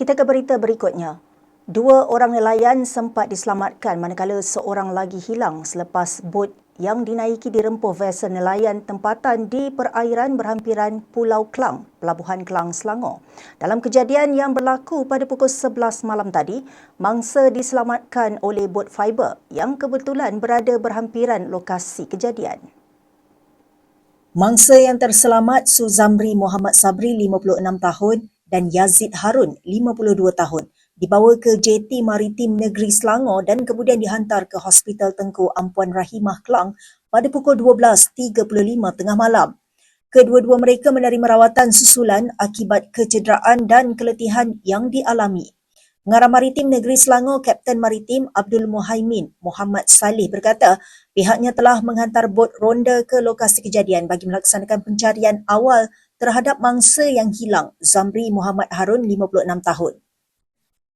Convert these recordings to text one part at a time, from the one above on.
Kita ke berita berikutnya. Dua orang nelayan sempat diselamatkan manakala seorang lagi hilang selepas bot yang dinaiki dirempuh vessel nelayan tempatan di perairan berhampiran Pulau Klang, Pelabuhan Klang, Selangor. Dalam kejadian yang berlaku pada pukul 11 malam tadi, mangsa diselamatkan oleh bot fiber yang kebetulan berada berhampiran lokasi kejadian. Mangsa yang terselamat Suzamri Muhammad Sabri 56 tahun dan Yazid Harun 52 tahun dibawa ke JT Maritim Negeri Selangor dan kemudian dihantar ke Hospital Tengku Ampuan Rahimah Kelang pada pukul 12.35 tengah malam. Kedua-dua mereka menerima rawatan susulan akibat kecederaan dan keletihan yang dialami. Pengarah Maritim Negeri Selangor, Kapten Maritim Abdul Muhaimin Muhammad Salih berkata pihaknya telah menghantar bot ronda ke lokasi kejadian bagi melaksanakan pencarian awal terhadap mangsa yang hilang, Zamri Muhammad Harun, 56 tahun.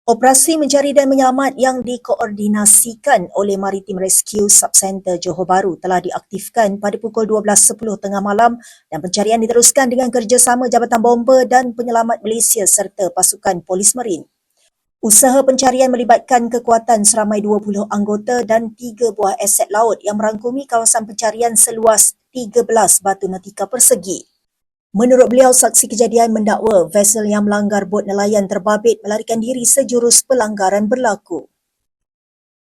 Operasi mencari dan menyelamat yang dikoordinasikan oleh Maritim Rescue Subcenter Johor Bahru telah diaktifkan pada pukul 12.10 tengah malam dan pencarian diteruskan dengan kerjasama Jabatan Bomba dan Penyelamat Malaysia serta pasukan Polis Marin. Usaha pencarian melibatkan kekuatan seramai 20 anggota dan 3 buah aset laut yang merangkumi kawasan pencarian seluas 13 batu nautika persegi. Menurut beliau, saksi kejadian mendakwa vessel yang melanggar bot nelayan terbabit melarikan diri sejurus pelanggaran berlaku.